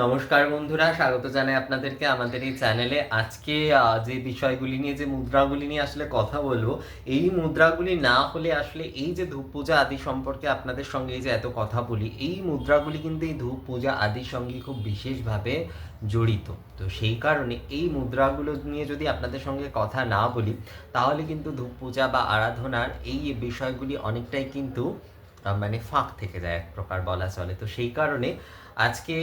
নমস্কার বন্ধুরা, স্বাগত জানাই আপনাদেরকে আমাদের এই চ্যানেলে। আজকে যে বিষয়গুলি নিয়ে, যে মুদ্রাগুলি নিয়ে আসলে কথা বলব, এই মুদ্রাগুলি না হলে আসলে এই যে ধূপ পূজা আদি সম্পর্কে আপনাদের সঙ্গে এই যে এত কথা বলি, এই মুদ্রাগুলি কিন্তু এই ধূপ পূজা আদির সঙ্গে খুব বিশেষভাবে জড়িত। তো সেই কারণে এই মুদ্রাগুলো নিয়ে যদি আপনাদের সঙ্গে কথা না বলি, তাহলে কিন্তু ধূপ পূজা বা আরাধনার এই বিষয়গুলি অনেকটাই কিন্তু মানে ফাঁক থেকে যায়, এক প্রকার বলা চলে। তো সেই কারণে আজকে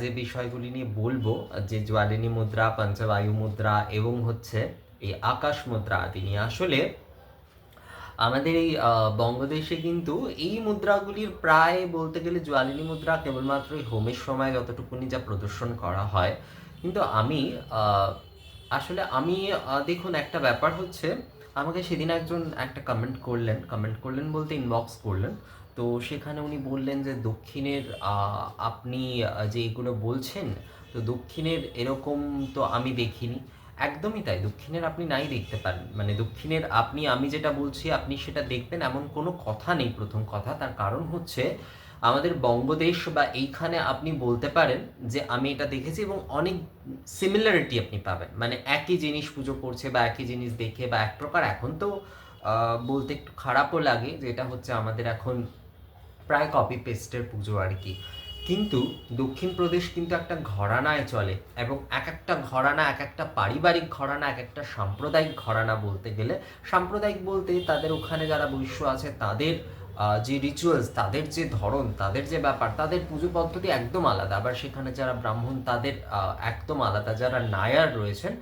যে বিষয়গুলি নিয়ে বলব, যে জ্বালিনী মুদ্রা, পঞ্চবায়ু মুদ্রা এবং হচ্ছে এই আকাশ মুদ্রা আদি নিয়ে, আসলে আমাদের এই বঙ্গদেশে কিন্তু এই মুদ্রাগুলির প্রায় বলতে গেলে জ্বালিনী মুদ্রা কেবলমাত্র এই হোমের সময় যতটুকুনি যা প্রদর্শন করা হয়। কিন্তু আমি আসলে আমি দেখুন একটা ব্যাপার হচ্ছে, আমাকে সেদিন একজন একটা কমেন্ট করলেন। কমেন্ট করলেন বলতে ইনবক্স করলেন। তো সেখানে উনি বললেন যে দক্ষিণের আপনি যে এগুলো বলছেন, তো দক্ষিণের এরকম তো আমি দেখিনি। একদমই তাই, দক্ষিণের আপনি নাই দেখতে পারেন মানে দক্ষিণের আপনি, আমি যেটা বলছি, আপনি সেটা দেখবেন, এমন কোনো কথা নেই প্রথম কথা। তার কারণ হচ্ছে, আমাদের বঙ্গদেশ বা এইখানে আপনি বলতে পারেন যে আমি এটা দেখেছি এবং অনেক সিমিলারিটি আপনি পাবেন। মানে একই জিনিস পুজো করছে বা একই জিনিস দেখে বা এক প্রকার। এখন তো বলতে একটু খারাপও লাগে যেটা হচ্ছে আমাদের এখন প্রায় কপি পেস্টের পুজো আর কি। কিন্তু দক্ষিণ প্রদেশ কিন্তু একটা ঘরানায় চলে এবং এক একটা ঘরানা, এক একটা পারিবারিক ঘরানা, এক একটা সাম্প্রদায়িক ঘরানা বলতে গেলে, সাম্প্রদায়িক বলতে তাদের ওখানে যারা বৈশ্য আছে তাদের যে রিচুয়ালস তাদের যে ধরন, তাদের যে ব্যাপার, তাদের পুজো পদ্ধতি একদম আলাদা। আবার সেখানে যারা ব্রাহ্মণ, তাদের একদম আলাদা। যারা নায়ার রয়েছেন,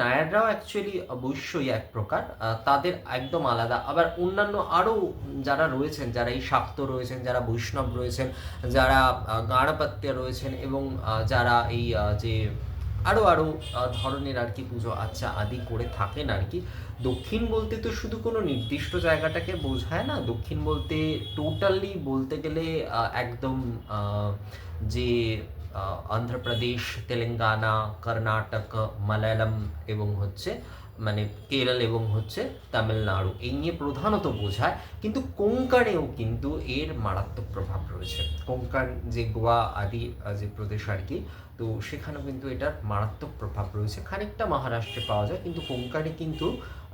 নায়াররাও অ্যাকচুয়ালি অবশ্যই এক প্রকার তাদের একদম আলাদা। আবার অন্যান্য আরও যারা রয়েছেন, যারা এই শাক্ত রয়েছেন, যারা বৈষ্ণব রয়েছেন, যারা গাঁড়াপাত্য রয়েছেন এবং যারা এই যে আরও আরও ধরনের আর কি পুজো আচ্ছা আদি করে থাকেন আর কি দক্ষিণ বলতে তো শুধু কোনো নির্দিষ্ট জায়গাটাকে বোঝায় না। দক্ষিণ বলতে টোটালি বলতে গেলে একদম যে অন্ধ্রপ্রদেশ, তেলেঙ্গানা, কর্ণাটক, মালায়ালাম এবং হচ্ছে মানে কেরল এবং হচ্ছে তামিলনাড়ু। এই নিয়ে প্রধানত বোঝায়। কিন্তু কোঙ্কণেও কিন্তু এর মারাত্মক প্রভাব রয়েছে। কোঙ্কণ যে গোয়া আদি যে প্রদেশ আর কি, তো সেখানেও কিন্তু এটার মারাত্মক প্রভাব রয়েছে। খানিকটা মহারাষ্ট্রে পাওয়া যায়, কিন্তু কোঙ্কণে কিন্তু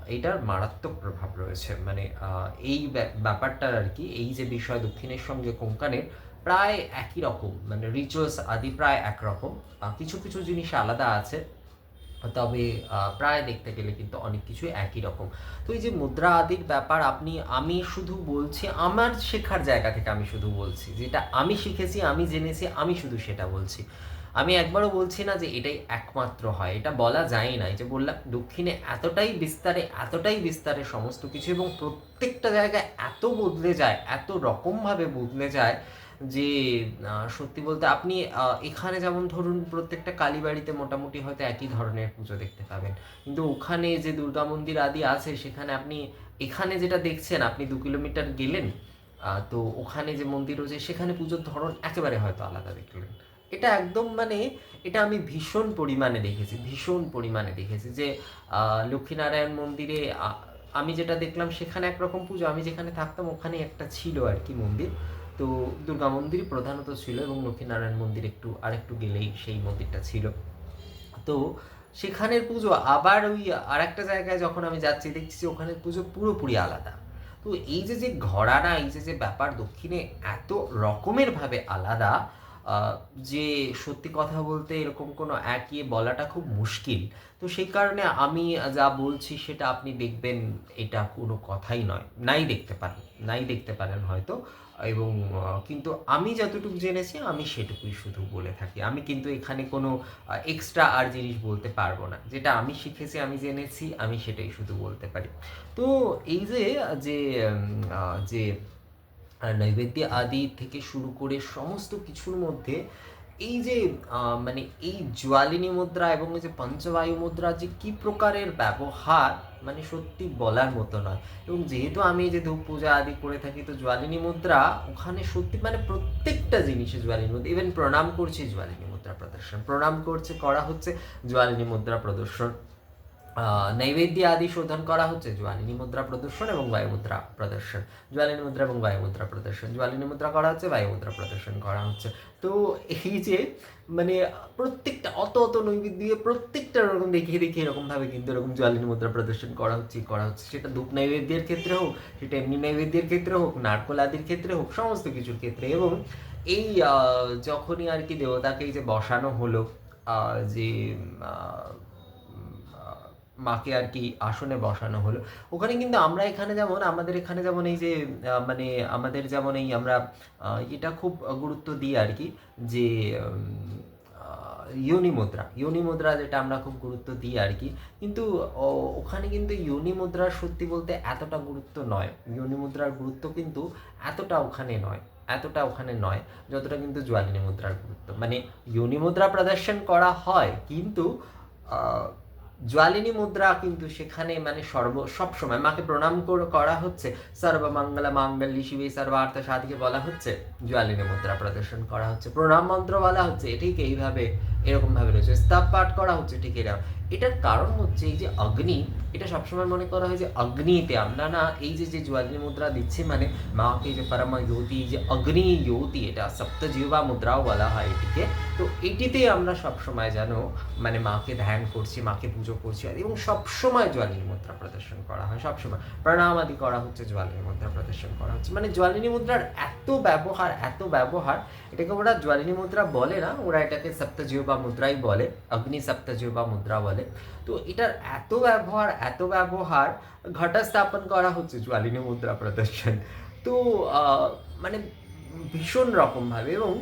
এটার মারাত্মক প্রভাব রয়েছে। মানে এই ব্যা- ব্যাপারটার আর কি, এই যে বিষয় দক্ষিণের সঙ্গে কোঙ্কানের প্রায় একই রকম মানে রিচুয়ালস আদি প্রায় একরকম। কিছু কিছু জিনিস আলাদা আছে, তবে প্রায় দেখতে গেলে কিন্তু অনেক কিছুই একই রকম। তো এই যে মুদ্রা আদির ব্যাপার, আপনি, আমি শুধু বলছি, আমার শেখার জায়গা থেকে আমি শুধু বলছি, যেটা আমি শিখেছি, আমি জেনেছি, আমি শুধু সেটা বলছি। আমি একবারও বলছি না যে এটাই একমাত্র হয়, এটা বলা যায় না। এই যে বললাম, দক্ষিণে এতটাই বিস্তারে এতটাই বিস্তারে সমস্ত কিছু এবং প্রত্যেকটা জায়গায় এত বদলে যায়, এত রকমভাবে বদলে যায় যে সত্যি বলতে আপনি এখানে যেমন ধরুন প্রত্যেকটা কালীবাড়িতে মোটামুটি হয়তো একই ধরনের পুজো দেখতে পাবেন। কিন্তু ওখানে যে দুর্গা মন্দির আদি আছে, সেখানে আপনি, এখানে যেটা দেখছেন, আপনি দু কিলোমিটার গেলেন তো ওখানে যে মন্দির রয়েছে, সেখানে পুজোর ধরন একেবারে হয়তো আলাদা দেখলেন। এটা একদম মানে এটা আমি ভীষণ পরিমাণে দেখেছি, ভীষণ পরিমাণে দেখেছি যে লক্ষ্মীনারায়ণ মন্দিরে আমি যেটা দেখলাম সেখানে একরকম পুজো, আমি যেখানে থাকতাম ওখানে একটা ছিল আর কি মন্দির। তো দুর্গা মন্দির প্রধানত ছিল এবং লক্ষ্মীনারায়ণ মন্দির একটু, আরেকটু গেলেই সেই মন্দিরটা ছিল। তো সেখানের পুজো, আবার ওই আর একটা জায়গায় যখন আমি যাচ্ছি, দেখছি যে ওখানের পুজো পুরোপুরি আলাদা। তো এই যে যে ঘরানা, এই যে যে ব্যাপার দক্ষিণে এত রকমের ভাবে আলাদা যে সত্যি কথা বলতে এরকম কোনো একই বলাটা খুব মুশকিল। তো সেই কারণে আমি যা বলছি সেটা আপনি দেখবেন এটা কোনো কথাই নয়। নাই দেখতে পারেন, নাই দেখতে পারেন হয়তো। এবং কিন্তু আমি যতটুকু জেনেছি আমি সেটুকুই শুধু বলে থাকি। আমি কিন্তু এখানে কোনো এক্সট্রা আর জিনিস বলতে পারব না। যেটা আমি শিখেছি, আমি জেনেছি, আমি সেটাই শুধু বলতে পারি। তো এই যে যে যে নৈবেদ্য আদি থেকে শুরু করে সমস্ত কিছুর মধ্যে এই যে মানে এই জ্বালিনী মুদ্রা এবং এই যে পঞ্চবায়ু মুদ্রা যে কি প্রকারের ব্যবহার মানে সত্যি বলার মতো নয়। এবং যেহেতু আমি যে ধূপ পূজা আদি করে থাকি, তো জ্বালিনী মুদ্রা ওখানে সত্যি মানে প্রত্যেকটা জিনিসে জ্বালিনী মুদ্রা ইভেন প্রণাম করছি জ্বালিনী মুদ্রা প্রদর্শন। প্রণাম করছে, করা হচ্ছে জ্বালিনী মুদ্রা প্রদর্শন। নৈবেদ্য আদি শোধন করা হচ্ছে জ্বালিনী মুদ্রা প্রদর্শন এবং বায়ু মুদ্রা প্রদর্শন। জ্বালিনী মুদ্রা এবং বায়ু মুদ্রা প্রদর্শন। জ্বালিনী মুদ্রা করা হচ্ছে, বায়ু মুদ্রা প্রদর্শন করা হচ্ছে। তো এই যে মানে প্রত্যেকটা, অত অত নৈবেদ্য দিয়ে প্রত্যেকটা রকম দেখিয়ে দেখিয়ে এরকমভাবে কিন্তু এরকম জ্বালিনী মুদ্রা প্রদর্শন করা হচ্ছে করা হচ্ছে। সেটা ধূপ নৈবেদ্যের ক্ষেত্রে হোক, সেটা এমনি নৈবেদ্যের ক্ষেত্রে হোক, নারকোল আদির ক্ষেত্রে হোক, সমস্ত কিছুর ক্ষেত্রে। এবং এই যখনই আর কি দেবতাকে যে বসানো হলো যে মাকে আর কি আসনে বসানো হলো। ওখানে কিন্তু আমরা এখানে যেমন আমাদের এখানে যেমন এই যে মানে আমাদের যেমন এই আমরা এটা খুব গুরুত্ব দিই আর কি যে আহ, মুদ্রা। ইয়োনি মুদ্রা যেটা আমরা খুব গুরুত্ব দিই আর কি। কিন্তু ওখানে কিন্তু ইয়োনি মুদ্রার সত্যি বলতে এতটা গুরুত্ব নয়। ইয়োনি মুদ্রার গুরুত্ব কিন্তু এতটা ওখানে নয় এতটা ওখানে নয় যতটা কিন্তু জ্বালিনী মুদ্রার গুরুত্ব। মানে ইয়োনি মুদ্রা প্রদর্শন করা হয় কিন্তু জ্বালিনী মুদ্রা কিন্তু সেখানে মানে সর্ব সবসময় মাকে প্রণাম করা হচ্ছে। সর্বমঙ্গলা মঙ্গল শিবে সর্বার্থ সাধিকে বলা হচ্ছে। জ্বালিনী মুদ্রা প্রদর্শন করা হচ্ছে। প্রণাম মন্ত্র বলা হচ্ছে। ঠিক এইভাবে এরকম ভাবে রয়েছে। স্তব পাঠ করা হচ্ছে, ঠিক এরকম এটার কারণ হচ্ছে এই যে অগ্নি, এটা সবসময় মনে করা হয় যে অগ্নিতে আমরা না এই যে যে জ্বালিনী মুদ্রা দিচ্ছি মানে মাকে যে পরমা জ্যোতি যে অগ্নি জ্যোতি, এটা সপ্তজিহ্বা মুদ্রাও বলা হয় এটিকে। তো এটিতে আমরা সবসময় যেন মানে মাকে ধ্যান করছি, মাকে পুজো করছি, এবং সবসময় জ্বালিনী মুদ্রা প্রদর্শন করা হয়, সবসময়। প্রণাম আদি করা হচ্ছে জ্বালিনী মুদ্রা প্রদর্শন করা হচ্ছে। মানে জ্বালিনী মুদ্রার এত ব্যবহার এত ব্যবহার, এটাকে ওরা জ্বালিনী মুদ্রা বলে না, ওরা এটাকে সপ্তজিহ্বা মুদ্রাই বলে, অগ্নি বা মুদ্রা বলে। তো এটার এত ব্যবহার এত ব্যবহার ঘটা স্থাপন করা হচ্ছে জ্বালিনী মুদ্রা প্রদর্শন। তো মানে ভীষণ রকমভাবে এবং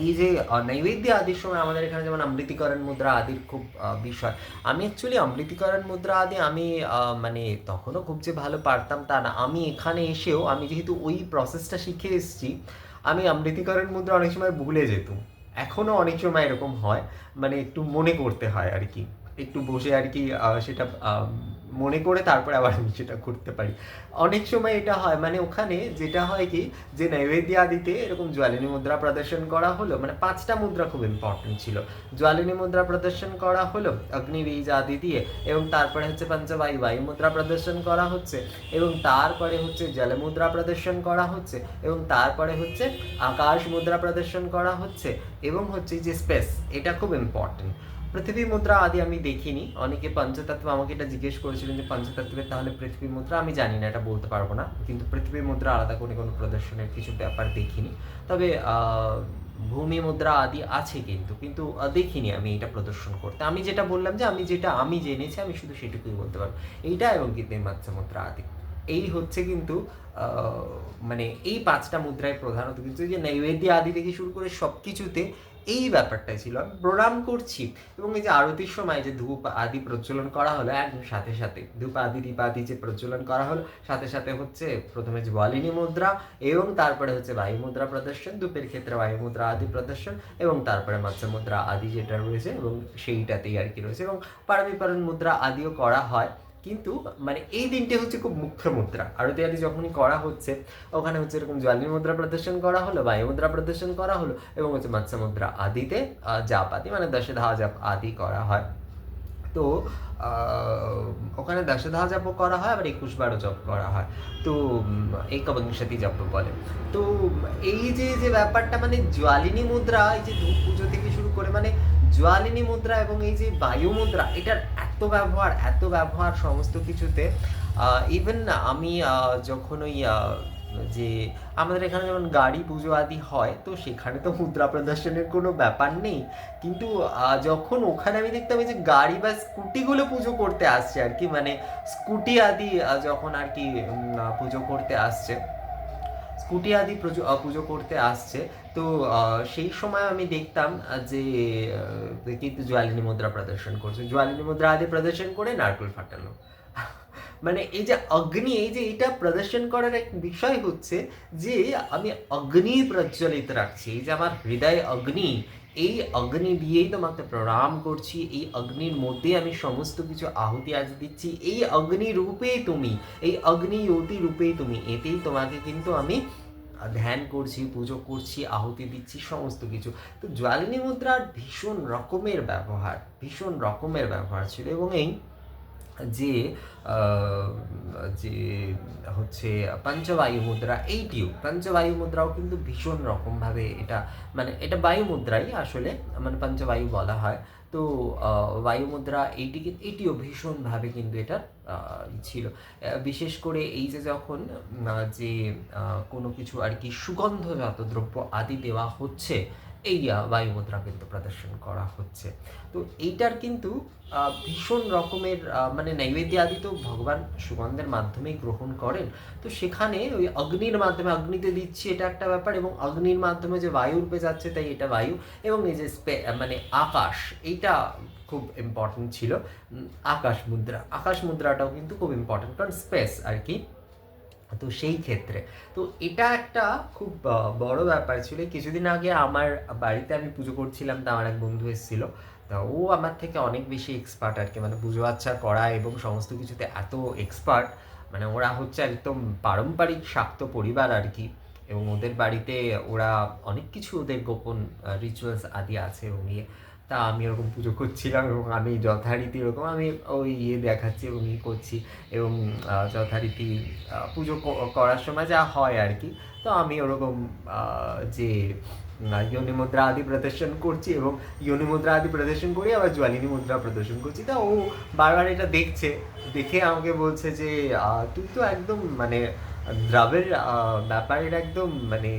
এই যে নৈবেদ্য আদির সময় আমাদের এখানে যেমন অমৃতিকরণ মুদ্রা আদির খুব বিষয়। আমি অ্যাকচুয়ালি অমৃতিকরণ মুদ্রা আদি আমি মানে তখনও খুব যে ভালো পারতাম তা না। আমি এখানে এসেও আমি যেহেতু ওই প্রসেসটা শিখে এসেছি, আমি অমৃতিকরণ মুদ্রা অনেক সময় ভুলে যেতাম। এখনও অনেক সময় এরকম হয় মানে একটু মনে করতে হয় আর কি। একটু বসে আর কি সেটা মনে করে তারপরে আবার আমি সেটা করতে পারি। অনেক সময় এটা হয় মানে ওখানে যেটা হয় কি, যে নৈবেদ্য আদিতে এরকম জ্বালিনী মুদ্রা প্রদর্শন করা হলো মানে পাঁচটা মুদ্রা খুব ইম্পর্টেন্ট ছিল। জ্বালিনী মুদ্রা প্রদর্শন করা হলো অগ্নিবীজ আদি দিয়ে, এবং তারপরে হচ্ছে পঞ্চবায়ু বায়ু মুদ্রা প্রদর্শন করা হচ্ছে, এবং তারপরে হচ্ছে জল মুদ্রা প্রদর্শন করা হচ্ছে, এবং তারপরে হচ্ছে আকাশ মুদ্রা প্রদর্শন করা হচ্ছে, এবং হচ্ছে যে স্পেস এটা খুব ইম্পর্টেন্ট পৃথিবী মুদ্রা আদি আমি দেখিনি। অনেকে পঞ্চতত্ত্ব আমাকে এটা জিজ্ঞেস করেছিলেন যে পঞ্চতত্ত্বের তাহলে পৃথিবী মুদ্রা আমি জানি না, এটা বলতে পারব না। কিন্তু পৃথিবী মুদ্রা আলাদা করে কোনো প্রদর্শনের কিছু ব্যাপার দেখিনি। তবে ভূমি মুদ্রা আদি আছে কিন্তু কিন্তু দেখিনি আমি এটা প্রদর্শন করতে। আমি যেটা বললাম যে আমি যেটা আমি জেনেছি, আমি শুধু সেটুকুই বলতে পারব। এইটা এবং কিন্তু মৎস্য মুদ্রা আদি। এই হচ্ছে কিন্তু মানে এই পাঁচটা মুদ্রায় প্রধানত কিন্তু যে নৈবেদ্য আদি থেকে শুরু করে সব কিছুতে এই ব্যাপারটাই ছিল। আমি প্রণাম করছি এবং এই যে আরতির সময় যে ধূপ আদি প্রজ্বলন করা হলো, একদম সাথে সাথে ধূপ আদি, দীপ আদি যে প্রজ্বলন করা হলো, সাথে সাথে হচ্ছে প্রথমে যে বলিনী মুদ্রা এবং তারপরে হচ্ছে বায়ু মুদ্রা প্রদর্শন, ধূপের ক্ষেত্রে বায়ু মুদ্রা আদি প্রদর্শন এবং তারপরে মৎস্য মুদ্রা আদি যেটা রয়েছে এবং সেইটাতেই আর কি রয়েছে এবং পারবিপারণ মুদ্রা আদিও করা হয়। কিন্তু মানে এই দিনটি হচ্ছে খুব মুখ্য মুদ্রা। আরতি আদি যখনই করা হচ্ছে, ওখানে হচ্ছে এরকম জলের মুদ্রা প্রদর্শন করা হলো, বায়ু মুদ্রা প্রদর্শন করা হলো, এবং হচ্ছে মৎস্য মুদ্রা আদিতে জাপ আদি মানে দশধা জাপ আদি করা হয়। তো ওখানে দশধা জপ করা হয়, আবার একুশ বারো জপ করা হয়। তো একবিংশতি জপ বলে। তো এই যে যে ব্যাপারটা মানে জ্বালিনী মুদ্রা, এই যে ধূপ পুজো থেকে শুরু করে মানে জ্বালিনী মুদ্রা এবং এই যে বায়ু মুদ্রা, এটার এত ব্যবহার এত ব্যবহার সমস্ত কিছুতে ইভেন আমি যখন ওই যে আমাদের এখানে যেমন গাড়ি পুজো আদি হয়, তো সেখানে তো মুদ্রা প্রদর্শনের কোনো ব্যাপার নেই। কিন্তু যখন ওখানে আমি দেখতাম যে গাড়ি বা স্কুটিগুলো পুজো করতে আসছে আর কি মানে স্কুটি আদি যখন আর কি পুজো করতে আসছে স্কুটি আদি পুজো করতে আসছে। তো সেই সময় আমি দেখতাম যে কিন্তু জোয়ালিনী মুদ্রা প্রদর্শন করছে। জোয়ালিনী মুদ্রা আদি প্রদর্শন করে নারকেল ফাটানো মানে এই যে অগ্নি, এই যে এটা প্রদর্শন করার এক বিষয় হচ্ছে যে, আমি অগ্নি প্রজ্বলিত রাখছি। এই যে আমার হৃদয় অগ্নি এই অগ্নি দিয়েই তোমাকে প্রণাম করছি, এই অগ্নির মধ্যে আমি সমস্ত কিছু আহুতি আজ দিচ্ছি। এই অগ্নি রূপেই তুমি, এই অগ্নি অতি রূপেই তুমি, এতেই তোমাকে কিন্তু আমি ধ্যান করছি, পুজো করছি, আহুতি দিচ্ছি, সমস্ত কিছু। তো জ্বালিনী মুদ্রার ভীষণ রকমের ব্যবহার, ভীষণ রকমের ব্যবহার ছিল এবং এই যে যে হচ্ছে পঞ্চবায়ু মুদ্রা, এইটিও। পঞ্চবায়ু মুদ্রাও কিন্তু ভীষণ রকমভাবে এটা মানে এটা বায়ু মুদ্রাই আসলে মানে পঞ্চবায়ু বলা হয়। তো বায়ু মুদ্রা এইটি এটিও ভীষণভাবে কিন্তু এটা ছিল। বিশেষ করে এই যে যখন যে কোনো কিছু আর কি সুগন্ধজাত দ্রব্য আদি দেওয়া হচ্ছে আহ, বায়ু মুদ্রা কিন্তু প্রদর্শন করা হচ্ছে। তো এইটার কিন্তু ভীষণ রকমের মানে নৈবেদ্য আদি তো ভগবান সুগন্ধের মাধ্যমেই গ্রহণ করেন। তো সেখানে ওই অগ্নির মাধ্যমে অগ্নিতে দিচ্ছি এটা একটা ব্যাপার এবং অগ্নির মাধ্যমে যে বায়ু রূপে যাচ্ছে তাই এটা বায়ু এবং এই যে মানে আকাশ এইটা খুব ইম্পর্টেন্ট ছিল। আকাশ মুদ্রা আকাশ মুদ্রাটাও কিন্তু খুব ইম্পর্টেন্ট কারণ স্পেস আর কি। তো সেই ক্ষেত্রে। তো এটা একটা খুব বড় ব্যাপার ছিল। কিছুদিন আগে আমার বাড়িতে আমি পুজো করছিলাম, তা আমার এক বন্ধু এসেছিল। তা ও আমার থেকে অনেক বেশি এক্সপার্ট আর কি। মানে পুজো আচ্ছা করা এবং সমস্ত কিছুতে এত এক্সপার্ট মানে ওরা হচ্ছে একদম পারম্পরিক শাক্ত পরিবার আর কি। এবং ওদের বাড়িতে ওরা অনেক কিছু ওদের গোপন রিচুয়ালস আদি আছে এবং ইয়ে। তা আমি ওরকম পুজো করছিলাম এবং আমি যথারীতি এরকম আমি ওই ইয়ে দেখাচ্ছি এবং ইয়ে করছি এবং যথারীতি পুজো করার সময় যা হয় আর কি। তো আমি ওরকম যে ইয়নি মুদ্রা আদি প্রদর্শন করছি এবং ইয়নি মুদ্রা আদি প্রদর্শন করি, আবার জুয়ালিনী মুদ্রা প্রদর্শন করছি। তা ও বারবার এটা দেখছে, দেখে আমাকে বলছে যে তুই তো একদম মানে দ্রাবের ব্যাপারের একদম মানে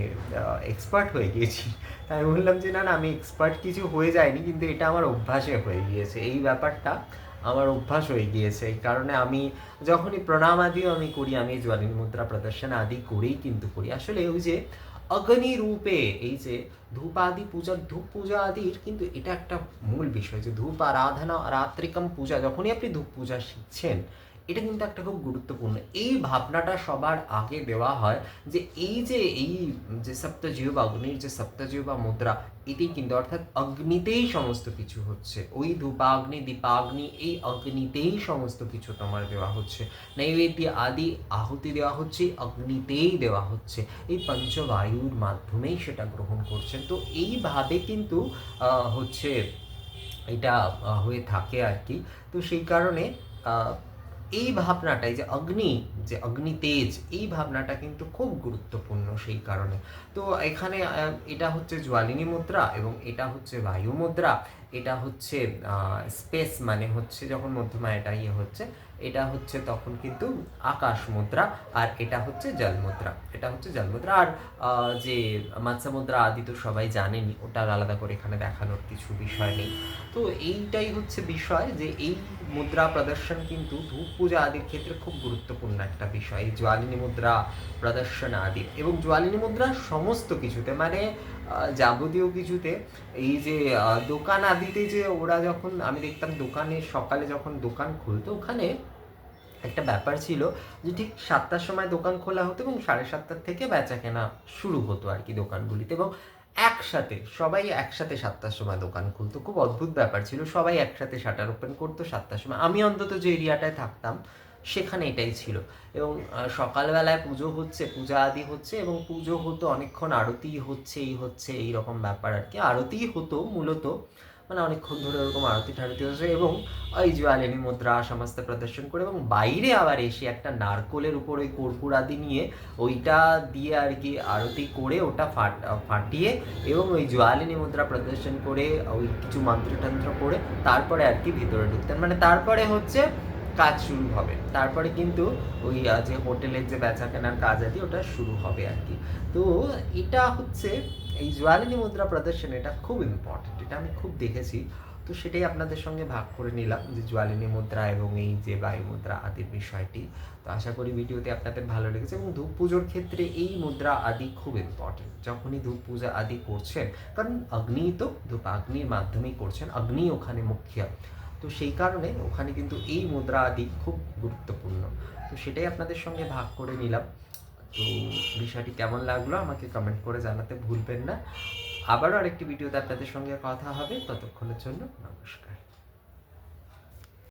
এক্সপার্ট হয়ে গিয়েছি তাই বললাম যে, না না, আমি এক্সপার্ট কিছু হয়ে যায়নি, কিন্তু এটা আমার অভ্যাসে হয়ে গিয়েছে। এই ব্যাপারটা আমার অভ্যাস হয়ে গিয়েছে। এই কারণে আমি যখনই প্রণাম আদিও আমি করি, আমি জোয়ালিনী মুদ্রা প্রদর্শন আদি করেই কিন্তু করি। আসলে ওই যে অগ্নি রূপে এই যে ধূপ আদি পূজার ধূপ পূজা আদির কিন্তু এটা একটা মূল বিষয় যে ধূপ আরাধনা, রাত্রিকম পূজা, যখনই আপনি ধূপ পূজা শিখছেন এটা কিন্তু একটা খুব গুরুত্বপূর্ণ। এই ভাবনাটা সবার আগে দেওয়া হয় যে এই যে এই যে সপ্তজীব অগ্নির যে সপ্তজীব বা মুদ্রা এটাই কিন্তু অর্থাৎ অগ্নিতেই সমস্ত কিছু হচ্ছে। ওই ধূপাগ্নি, দীপাগ্নি, এই অগ্নিতেই সমস্ত কিছু তোমার দেওয়া হচ্ছে। নৈবেদ্য আদি আহুতি দেওয়া হচ্ছে, অগ্নিতেই দেওয়া হচ্ছে। এই পঞ্চবায়ুর মাধ্যমেই সেটা গ্রহণ করছেন। তো এইভাবে কিন্তু হচ্ছে এটা হয়ে থাকে আর কি। তো সেই কারণে এই ভাবনাটাই যে অগ্নি যে অগ্নি তেজ, এই ভাবনাটা কিন্তু খুব গুরুত্বপূর্ণ সেই কারণে। তো এখানে এটা হচ্ছে জ্বালিনী মুদ্রা এবং এটা হচ্ছে বায়ু মুদ্রা। এটা হচ্ছে স্পেস মানে হচ্ছে যখন মধ্যমা এটা ইয়ে হচ্ছে এটা হচ্ছে তখন কিন্তু আকাশ মুদ্রা আর এটা হচ্ছে জল মুদ্রা। এটা হচ্ছে জল মুদ্রা। আর যে মাৎস্য মুদ্রা আদি তো সবাই জানেনি ওটা আর আলাদা করে এখানে দেখানোর কিছু বিষয় নেই। তো এইটাই হচ্ছে বিষয় যে এই মুদ্রা প্রদর্শন কিন্তু ধূপ পূজা আদির ক্ষেত্রে খুব গুরুত্বপূর্ণ একটা বিষয়। এই জ্বালিনী মুদ্রা প্রদর্শন আদি এবং জোয়ালিনী মুদ্রা সমস্ত কিছুতে মানে যাবতীয় কিছুতে এই যে দোকান আদিতে যে ওরা যখন, আমি দেখতাম দোকানে সকালে যখন দোকান খুলতো, ওখানে একটা ব্যাপার ছিল যে ঠিক সাতটার সময় দোকান খোলা হতো এবং সাড়ে সাতটার থেকে বেচা কেনা শুরু হতো আর কি দোকানগুলিতে এবং একসাথে, সবাই একসাথে সাতটার সময় দোকান খুলতো। খুব অদ্ভুত ব্যাপার ছিল, সবাই একসাথে শাটার ওপেন করতো সাতটার সময়। আমি অন্তত যে এরিয়াটায় থাকতাম, সেখানে এটাই ছিল। এবং সকালবেলায় পুজো হচ্ছে, পূজা আদি হচ্ছে এবং পুজো হতো, অনেকক্ষণ আরতি হচ্ছে, এই হচ্ছে, এই রকম ব্যাপার আর কি। আরতি হতো মূলত মানে অনেকক্ষণ ধরে ওরকম আরতি ঠারতি হচ্ছে এবং ওই জুয়ালিনী মুদ্রা, সমস্ত প্রদর্শন করে এবং বাইরে আবার এসে একটা নারকোলের উপর ওই কর্পূর আদি নিয়ে ওইটা দিয়ে আর কি আরতি করে ওটা ফাট, ফাটিয়ে এবং ওই জুয়ালিনী মুদ্রা প্রদর্শন করে ওই কিছু মন্ত্রতন্ত্র করে তারপরে আর কি ভিতরে ঢুকতেন। মানে তারপরে হচ্ছে কাজ শুরু হবে। তারপরে কিন্তু ওই যে হোটেলের যে বেচা কেনার কাজ আদি ওটা শুরু হবে আর কি। তো এটা হচ্ছে এই জুয়ালিনী মুদ্রা প্রদর্শন, এটা খুব ইম্পর্টেন্ট এটা আমি খুব দেখেছি। তো সেটাই আপনাদের সঙ্গে ভাগ করে নিলাম যে জুয়ালিনী মুদ্রা এবং এই যে বায়ু মুদ্রা আদির বিষয়টি। তো আশা করি ভিডিওতে আপনাদের ভালো লেগেছে এবং ধূপ পুজোর ক্ষেত্রে এই মুদ্রা আদি খুব ইম্পর্টেন্ট যখনই ধূপ পূজা আদি করছেন, কারণ অগ্নি তো, ধূপ অগ্নির মাধ্যমেই করছেন, অগ্নি ওখানে মুখ্য। তো সেই কারণে ওখানে কিন্তু এই মুদ্রা আদি খুব গুরুত্বপূর্ণ। তো সেটাই আপনাদের সঙ্গে ভাগ করে নিলাম। তো বিষয়টি কেমন লাগল আমাকে কমেন্ট করে জানাতে ভুলবেন না। আবারও আরেকটি ভিডিওতে আপনাদের সঙ্গে কথা হবে। ততক্ষণের জন্য নমস্কার।